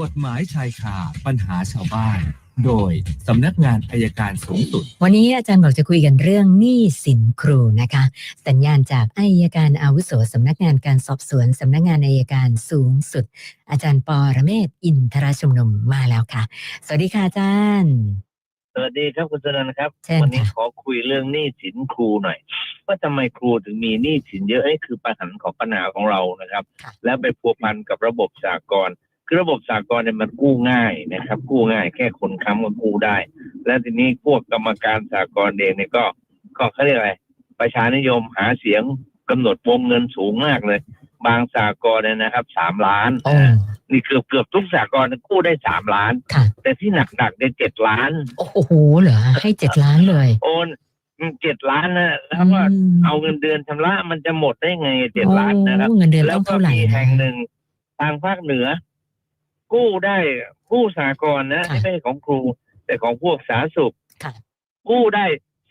กฎหมายชายคาปัญหาชาวบ้าน โดยสำนักงานอายการสูงสุด วันนี้อาจารย์บอกจะคุยกันเรื่องหนี้สินครูนะคะ สัญญาณจากอายการอาวุโสสำนักงานการสอบสวนสำนักงานอายการสูงสุด อาจารย์ปอระเมศวร์อินทรชุมนุมมาแล้วค่ะ สวัสดีค่ะอาจารย์ สวัสดีครับคุณสนันครับ เชิญวันี้ค่ะขอคุยเรื่องหนี้สินครูหน่อย ว่าทำไมครูถึงมีหนี้สินเยอะนี่คือปัญหาของปัญหาของเรานะครับแล้วไปพัวพันกับระบบสากล คือระบบสากลเนี่ยมันกู้ง่ายนะครับ กู้ง่ายแค่คนค้ำก็กู้ได้ และทีนี้พวกกรรมการสากลเองเนี่ยก็ก็เขาเรียกอะไร ประชานิยมหาเสียงกำหนดวงเงินสูงมากเลย บางสากลเนี่ยนะครับสามล้านโอ้นี่เกือบเกือบทุกสากลกู้ได้สามล้านค่ะแต่ที่หนักๆเนี่ยเจ็ดล้าน โอ้โหเหรอให้เจ็ดล้านเลย โอนเจ็ดล้านนะแล้วว่าอืมเอาเงินเดือนชำระมันจะหมดได้ไงเจ็ดล้านนะครับโอ้เงินเดือนแล้ต้วองก็เท่าไหร่มีนะแห่งหนึ่งทางภาคเหนือ กู้ได้กู้สากลนะค่ะ ไม่ใช่ของครู แต่ของพวกสาธารณสุขค่ะ กู้ได้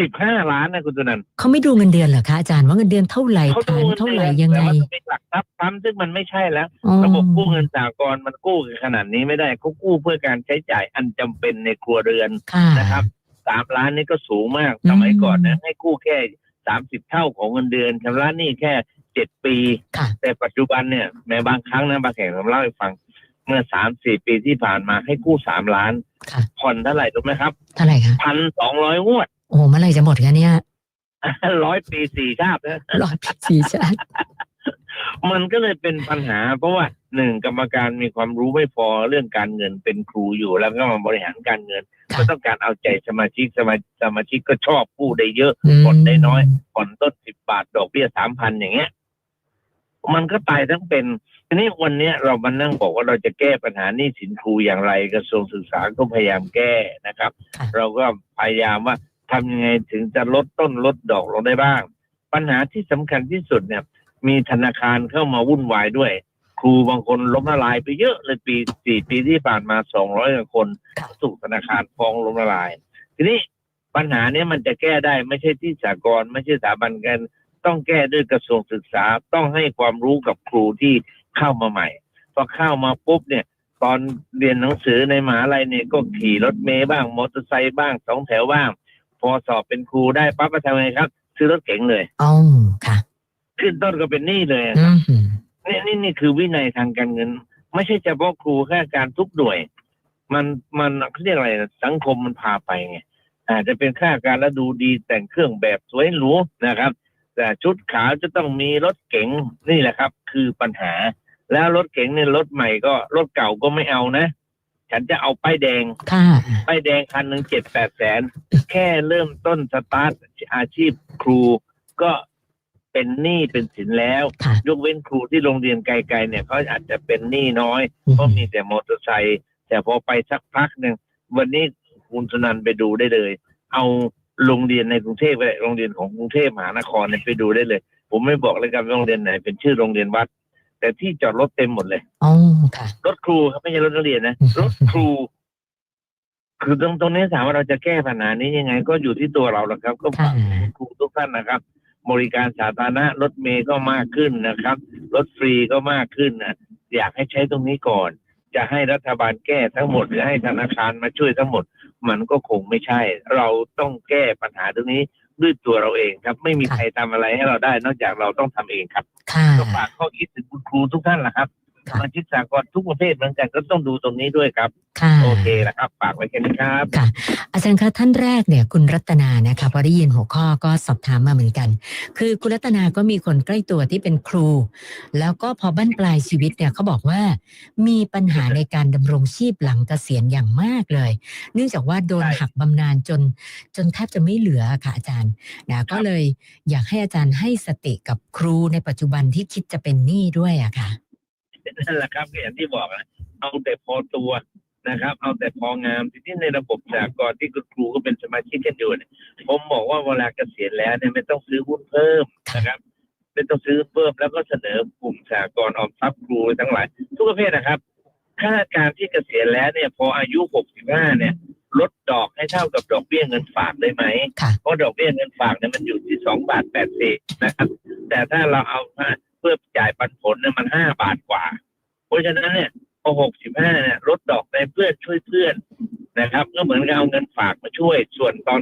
สิบห้าล้านนะคุณตุนันท์เขาไม่ดูเงินเดือนเหรอคะอาจารย์ว่าเงินเดือนเท่าไหร่เขาดูฐานเงินเท่าเดืไหร่อนยังแต่ไงว่าต้องเป็นหลักทรัพย์ซ้ำซึ่งมันไม่ใช่แล้ว อ๋อระบบกู้เงินสากลมันกู้ขนาดนี้ไม่ได้เขากู้เพื่อการใช้จ่ายอันจำเป็นในครัวเรือนค่ะ นะครับสามล้านนี่ก็สูงมากอืม สมัยก่อนนะให้กู้แค่สามสิบเท่าของเงินเดือนชำระหนี้แค่เจ็ดปี ค่ะ แต่ปัจจุบันเนี่ยแม้บางครั้งนะบางแห่งผมเล่าให้ฟัง เมื่อสามสี่ปีที่ผ่านมาให้กู้สามล้าน ค่ะผ่อนเท่าไหร่รู้ไหมครับเท่าไหร่คะพันสองร้อยงวด โอ้เมื่อไหร่จะหมดกันเนี่ยร้อยปีสี่ชาตินะรอดสี่ชาติมันก็เลยเป็นปัญหา เพราะว่าหนึ่งกรรมการมีความรู้ไม่พอเรื่องการเงินเป็นครูอยู่ แล้วก็มาบริหารการเงินค่ะก็ต้องการเอาใจสมาชิกสมาสมาชิกก็ชอบกู้ได้เยอะผ่อนได้น้อยผ่อนต้นสิบบาทดอกเบี้ยสามพันอย่างเงี้ย มันก็ตายทั้งเป็นทีนี้วันเนี้ยเรามานั่งบอกว่าเราจะแก้ปัญหาหนี้สินครูอย่างไรกระทรวงศึกษาก็พยายามแก้นะครับค่ะเราก็พยายามว่าทำยังไงถึงจะลดต้นลดดอกลงได้บ้าง ปัญหาที่สำคัญที่สุดเนี่ย มีธนาคารเข้ามาวุ่นวายด้วย ครูบางคนล้มละลายไปเยอะเลยปีสี่ปีที่ผ่านมาสองร้อยกว่าคนค่ะถูกธนาคารฟ้องล้มละลาย ทีนี้ปัญหาเนี้ยมันจะแก้ได้ไม่ใช่ที่สากลไม่ใช่สถาบันกัน ต้องแก้ด้วยกระทรวงศึกษาต้องให้ความรู้กับครูที่เข้ามาใหม่พอเข้ามาปุ๊บเนี่ย ตอนเรียนหนังสือในมหาลัยเนี่ยก็ขี่รถเมย์บ้างมอเตอร์ไซค์บ้างสองแถวบ้าง พอสอบเป็นครูได้ปั๊บก็ทำไงครับ ซื้อรถเก๋งเลยอ๋อค่ะ ขึ้นต้นก็เป็นหนี้เลยอืมนี่นี่นี่คือวินัยทางการเงิน ไม่ใช่เฉพาะครูแค่การทุกหน่วย มันมันเขาเรียกอะไรนะสังคมมันพาไปไงอาจจะเป็นค่าการแล้วดูดีแต่งเครื่องแบบสวยหรูนะครับ แต่ชุดขาวจะต้องมีรถเก๋งนี่แหละครับ คือปัญหา แล้วรถเก๋งเนี่ยรถใหม่ก็รถเก่าก็ไม่เอานะ ฉันจะเอาป้ายแดงค่ะ ป้ายแดงคันหนึ่งเจ็ดแปดแสน แค่เริ่มต้นสตาร์ทอาชีพครูก็เป็นหนี้เป็นสินแล้ว ค่ะ ยกเว้นครูที่โรงเรียนไกลๆเนี่ยเขาอาจจะเป็นหนี้น้อย อืมเพราะมีแต่มอเตอร์ไซค์แต่พอไปสักพักหนึ่งวันนี้คุณสนันไปดูได้เลย เอา โรงเรียนในกรุงเทพไปโรงเรียนของกรุงเทพมหานครเนี่ยไปดูได้เลย ผมไม่บอกเลยกันว่าโรงเรียนไหน เป็นชื่อโรงเรียนวัด แต่ที่จอดรถเต็มหมดเลยอ๋อค่ะรถครูครับไม่ใช่รถนักเรียนนะอืมรถครู คือตรงตรงนี้ถามว่าเราจะแก้ปัญหานี้ยังไง ก็อยู่ที่ตัวเราแหละครับ ก็ค่ะฝากครูทุกท่านนะครับ บริการสาธารณะรถเมย์ก็มากขึ้นนะครับ รถฟรีก็มากขึ้นนะอยากให้ใช้ตรงนี้ก่อน จะให้รัฐบาลแก้ทั้งหมด หรือให้ธนาคารมาช่วยทั้งหมด มันก็คงไม่ใช่ เราต้องแก้ปัญหาตรงนี้ด้วยตัวเราเองครับ ไม่มีค่ะใครทำอะไรให้เราได้ นอกจากเราต้องทำเองครับค่ะก็ฝากข้อคิดถึงคุณครูทุกท่านแหละครับ สค่ะมาชิกสากลทุกประเภทเหมือนกันก็ต้องดูตรงนี้ด้วยครับ ค่ะโอเคนะครับฝากไว้แค่นี้ครับ ค่ะ อาจารย์คะท่านแรกเนี่ยคุณรัตนานะคะพอได้ยินหัวข้อก็สอบถามมาเหมือนกัน คือคุณรัตนาก็มีคนใกล้ตัวที่เป็นครู แล้วก็พอบั้นปลายชีวิตเนี่ยเขาบอกว่า มีปัญหาในการดำรงชีพหลังเกษียณอย่างมากเลย เนื่องจากว่าโดนใช่ หักบำนาญจนจนแทบจะไม่เหลือค่ะอาจารย์นะก็เลยอยากให้อาจารย์ให้สติกับครูในปัจจุบันที่คิดจะเป็นหนี้ด้วยอะค่ะ นั่นแหละครับก็อย่างที่บอกนะเอาแต่พอตัวนะครับ เอาแต่พองามทีนี้ในระบบสากลที่คุณครูก็เป็นสมาชิกกันอยู่เนี่ยผมบอกว่าเวลาเกษียณแล้วเนี่ยไม่ต้องซื้อหุ้นเพิ่มนะครับ ไม่ต้องซื้อเพิ่มแล้วก็เสนอกลุ่มสากลออมทรัพย์ครูทั้งหลาย ทุกประเภทนะครับข้าราชการที่เกษียณแล้วเนี่ย พออายุ 65 เนี่ย ลดดอกให้เท่ากับดอกเบี้ยเงินฝากได้ไหมค่ะเพราะดอกเบี้ยเงินฝากเนี่ยมันอยู่ที่สองบาทแปดสินะครับ แต่ถ้าเราเอามาเพื่อจ่ายปันผลเนี่ยมันห้าบาทกว่าเพ ราะฉะนั้นเนี่ยพอหกสิบห้าเนี่ยลดดอกในเพื่อนช่วยเพื่อนนะครับ ก็เหมือนกับเอาเงินฝากมาช่วย ส่วนตอน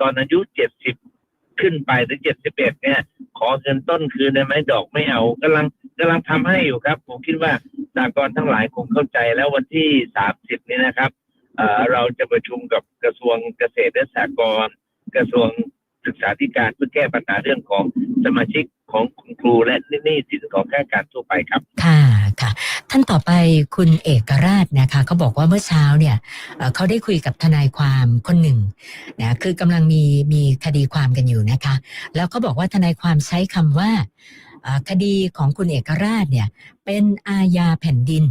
ตอนอายุเจ็ดสิบขึ้นไปถึงเจ็ดสิบเอ็ดเนี่ย ขอเงินต้นคืนได้ไหมดอกไม่เอากำลังกำลังทำให้อยู่ครับ ผมคิดว่าสากลทั้งหลายคงเข้าใจแล้ววันที่สามสิบนี้นะครับเเราจะประชุมกับกระทรวงเกษตรและสหกรณ์กระทรวง ศึกษาธิการเพื่อแก้ปัญหาเรื่องของสมาชิกของคุณครูและหนี้สินของข้าราชการทั่วไปครับ ค่ะค่ะ ท่านต่อไปคุณเอกราชนะคะเขาบอกว่าเมื่อเช้าเนี่ยเอ่อเขาได้คุยกับทนายความคนหนึ่งนะคือกำลังมีมีคดีความกันอยู่นะคะ แล้วเขาบอกว่าทนายความใช้คำว่าเอ่อคดีของคุณเอกราชเนี่ยเป็นอาญาแผ่นดิน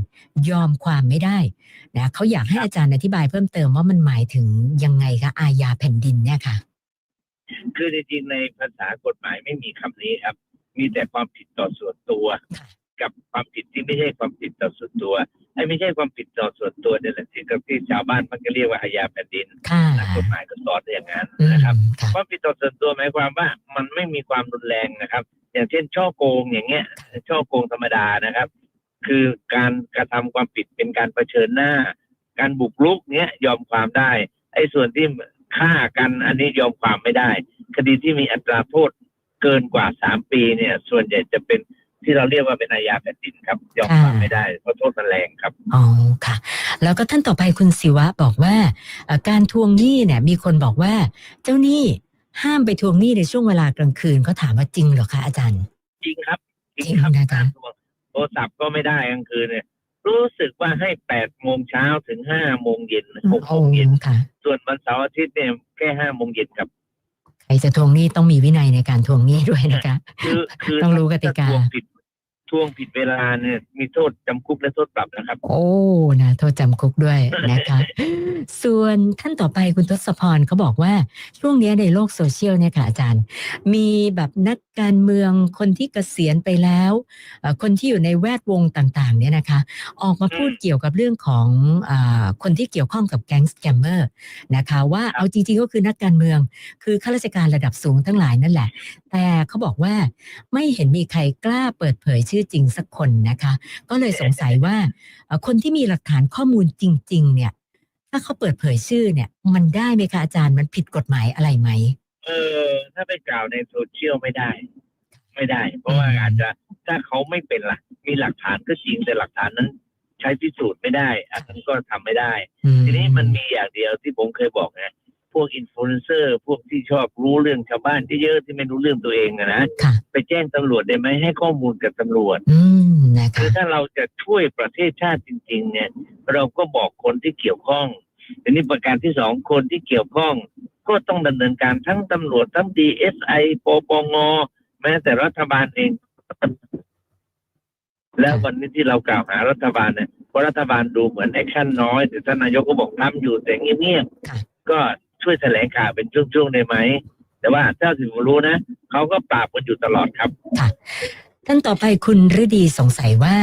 ยอมความไม่ได้นะเขาอยากให้อาจารย์อธิบายเพิ่มเติมว่ามันหมายถึงยังไงคะอาญาแผ่นดินเนี่ยค่ะ คือจริงๆในภาษากฎหมายไม่มีคำนี้ครับ มีแต่ความผิดต่อส่วนตัว กับความผิดที่ไม่ใช่ความผิดต่อส่วนตัวไอ้ไม่ใช่ความผิดต่อส่วนตัวเนี่ยแหละที่ที่ชาวบ้านมันก็เรียกว่าอาญาแผ่นดินค่ะนักกฎหมายก็สอนอย่างนั้นอืมนะครับค่ะความผิดต่อส่วนตัวหมายความว่ามันไม่มีความรุนแรงนะครับ อย่างเช่น ช่อโกงอย่างเงี้ย ช่อโกงธรรมดานะครับ คือการกระทำความผิดเป็นการเผชิญหน้า การบุกรุกเนี้ยยอมความได้ไอ้ส่วนที่ ฆ่ากันอันนี้ยอมความไม่ได้ คดีที่มีอัตราโทษเกินกว่าสามปีเนี่ย ส่วนใหญ่จะเป็นที่เราเรียกว่าเป็นอาญาแผ่นดินครับ ยอมความไม่ได้เพราะโทษมันแรงครับอ๋อค่ะ แล้วก็ท่านต่อไปคุณศิวะบอกว่าเอ่อการทวงหนี้เนี่ย มีคนบอกว่า เจ้าหนี้ห้ามไปทวงหนี้ในช่วงเวลากลางคืนเขาถามว่าจริงเหรอคะอาจารย์ จริงครับ จริงจริงครับนะคะการทวงโทรศัพท์ก็ไม่ได้กลางคืนเนี่ย รู้สึกว่าให้แปดโมงเช้าถึงห้าโมงเย็นหกโมโอ้งเย็นค่ะ ส่วนวันเสาร์อาทิตย์เนี่ยแค่ห้าโมงเย็นครับ ใครจะทวงหนี้ต้องมีวินัยในการทวงหนี้ด้วยนะคะคือคือต้องรู้กติกาถ้ทวงผิดทวงผิดเวลาเนี่ยมีโทษจำคุกและโทษปรับนะครับ โอ้นะโทษจำคุกด้วยนะคะ ส่วนท่านต่อไปคุณทศพรเขาบอกว่าช่วงนี้ในโลกโซเชียลเนี่ยค่ะอาจารย์ มีแบบนักการเมืองคนที่เกษียณไปแล้ว คนที่อยู่ในแวดวงต่างๆ เนี่ยนะคะ ออกมาพูดเกี่ยวกับเรื่องของอคนที่เกี่ยวข้องกับแก๊งสแกมเมอร์นะคะว่าเอาจริงๆก็คือนักการเมือง คือข้าราชการระดับสูงทั้งหลายนั่นแหละ แต่เขาบอกว่าไม่เห็นมีใครกล้าเปิดเผยชื่อจริงสักคนนะคะ ก็เลยสงสัยว่าคนที่มีหลักฐานข้อมูลจริง ๆ เนี่ย ถ้าเขาเปิดเผยชื่อเนี่ย มันได้ไหมคะอาจารย์มันผิดกฎหมายอะไรไหมเออ ถ้าไปกล่าวในโซเชียลไม่ได้ ไม่ได้ เพราะว่าอืมอาจจะถ้าเขาไม่เป็นล่ะมีหลักฐานก็จริงแต่หลักฐานนั้น ใช้พิสูจน์ไม่ได้อันนั้นก็ทำไม่ได้อืทีนี้มันมีอย่างเดียวที่ผมเคยบอกไงพวกอินฟลูเอนเซอร์พวกที่ชอบรู้เรื่องชาวบ้านที่เยอะที่ไม่รู้เรื่องตัวเองอะนะค่ะไปแจ้งตำรวจได้ไหมให้ข้อมูลกับตำรวจอืมนะคืคะอถ้าเราจะช่วยประเทศชาติจริง ๆ เนี่ย เราก็บอกคนที่เกี่ยวข้อง ทีนี้ประการที่สองคนที่เกี่ยวข้อง ก็ต้องดำเนินการทั้งตำรวจทั้งดีเอสไอปปงแม้แต่รัฐบาลเอง แล้ววันนี้ที่เรากล่าวหารัฐบาลเนี่ยเพราะรัฐบาลดูเหมือนแอคชั่นน้อยแต่ท่านนายกก็บอกทำอยู่แต่เงียบค่ะๆก็ช่วยแถลงข่าวเป็นช่วงๆได้ไหมแต่ว่าเจ้าสิผมรู้นะเขาก็ปราบกันอยู่ตลอดครับ ท่านต่อไปคุณฤดีสงสัยว่า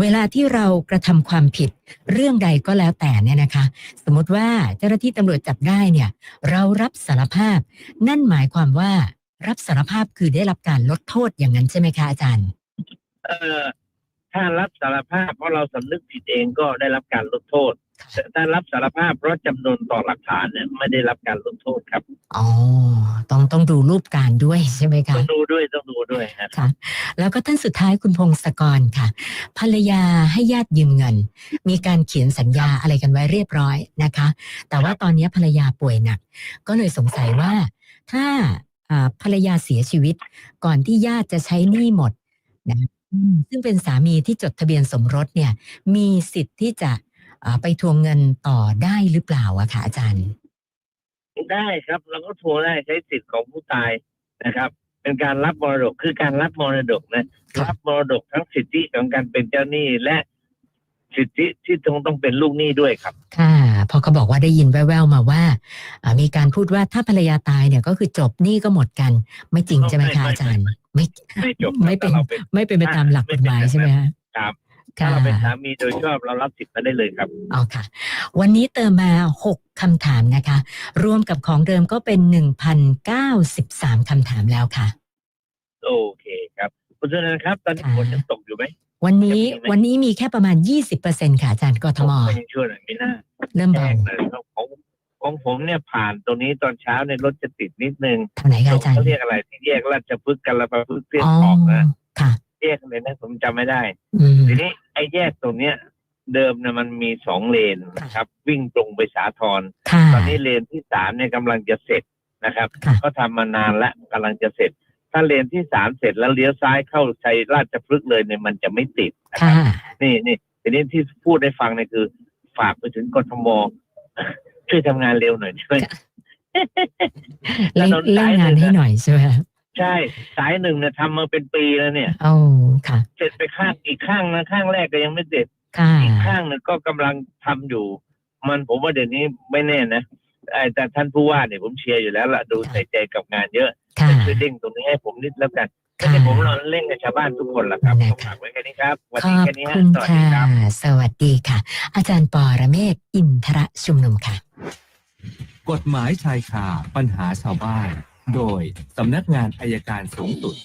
เวลาที่เรากระทำความผิด เรื่องใดก็แล้วแต่เนี่ยนะคะ สมมติว่าเจ้าหน้าที่ตำรวจจับได้เนี่ย เรารับสารภาพ นั่นหมายความว่ารับสารภาพคือได้รับการลดโทษอย่างนั้นใช่ไหมคะอาจารย์ เออถ้ารับสารภาพเพราะเราสำนึกผิดเองก็ได้รับการลดโทษ ถ้ารับสารภาพเพราะจำนวนต่อหลักฐานเนี่ยไม่ได้รับการลดโทษครับ อ๋อ ต้องต้องดูรูปการด้วยใช่ไหมคะ ต้องดูด้วยต้องดูด้วยนะครับค่ะ แล้วก็ท่านสุดท้ายคุณพงศกรค่ะ ภรรยาให้ญาติยืมเงิน มีการเขียนสัญญาอะไรกันไว้เรียบร้อยนะคะ แต่ว่าตอนนี้ภรรยาป่วยหนัก ก็เลยสงสัยว่าถ้าอ่าภรรยาเสียชีวิต ก่อนที่ญาติจะใช้หนี้หมดนะอืมซึ่งเป็นสามีที่จดทะเบียนสมรสเนี่ย มีสิทธิ์ที่จะอ่า ไปทวงเงินต่อได้หรือเปล่าอะคะอาจารย์ ได้ครับ เราก็ทวงได้ใช้สิทธิ์ของผู้ตายนะครับ เป็นการรับมรดกคือการรับมรดกนะครับรับมรดกทั้งสิทธิของการเป็นเจ้าหนี้และสิทธิที่ต้องต้องเป็นลูกหนี้ด้วยครับ ค่ะเพราะเขาบอกว่าได้ยินแว่วๆมาว่าอ่า มีการพูดว่าถ้าภรรยาตายเนี่ยก็คือจบหนี้ก็หมดกัน ไม่จริงใช่ไหมไม่คะไม่อาจารย์ ไม่ไม่จบครับไม่เป็นถ้าเราเป็นไม่เป็นไปตามหลักกฎหมายใช่ไหมฮะครับค่ะ ถ้าเราเป็นสามีโดยชอบเรารับสิทธิ์มาได้เลยครับเอาค่ะ วันนี้เติมมา 6คำถามนะคะ รวมกับของเดิมก็เป็น 1,093คำถามแล้วค่ะ โอเคครับคุณชนันครับตอนนี้ค่ะฝนยังตกอยู่ไหมวันนี้จะมีไหมวันนี้มีแค่ประมาณ 20%ค่ะอาจารย์กทมผมยังช่วยหน่อยไม่น่าเริ่มแจ้เบางเลยของของผมเนี่ยผ่านตรงนี้ตอนเช้าในยรถจะติดนิดนึงเท่าไหนคะอาจารย์เขาเรียกอะไรที่แยกราชพฤกษ์กันละประพฤกษ์เส้นอ๋อออกนะค่ะแยกเลยนะผมจำไม่ได้อืมทีนี้ ไอ้แยกตรงเนี้ย เดิมนะมันมีสองเลนนะครับ วิ่งตรงไปสาทรค่ะตอนนี้เลนที่สามเนี่ยกำลังจะเสร็จนะครับค่ะก็ทำมานานแล้วกำลังจะเสร็จ ถ้าเลนที่สามเสร็จแล้วเลี้ยวซ้ายเข้าชัยราชพฤกษ์เลยเนี่ยมันจะไม่ติดนะคค่ะรับนี่นี่ทีนี้ที่พูดให้ฟังเนี่ยคือ ฝากไปถึงกทมช่วยทำงานเร็วหน่อยช่วยเร่งถนนเร่สางยงานหนึ่ให้งอะหน่อยใช่ไหมคะ ใช่สายหนึ่งเนี่ยทำมาเป็นปีแล้วเนี่ยโอ้ค่ะ เสร็จไปข้างอีกข้างนะข้างแรกก็ยังไม่เสร็จค่ะอีกข้างหนึงก็กำลังทำอยู่ มันผมว่าเดี๋ยวนี้ไม่แน่นะไอ้แต่ท่านผู้ว่าเนี่ยผมเชียร์อยู่แล้วล่ะดูใส่ใจกับงานเยอะค่ะช่วยเร่งตรงนี้ให้ผมนิดแล้วกันไม่ค่ะใช่ผมนอนเร่งกับชาวบ้านทุกคนละครับนะผมคะฝากไว้แค่นี้ครับวันขนี้อบแค่นี้ฮะคุณสวัสดีค่ะครับสวัสดีค่ะ อาจารย์ปอระเมศวร์อินทรชุมนุมค่ะ กฎหมายชายคาปัญหาชาวบ้าน โดยสำนักงานอายการสูงสุด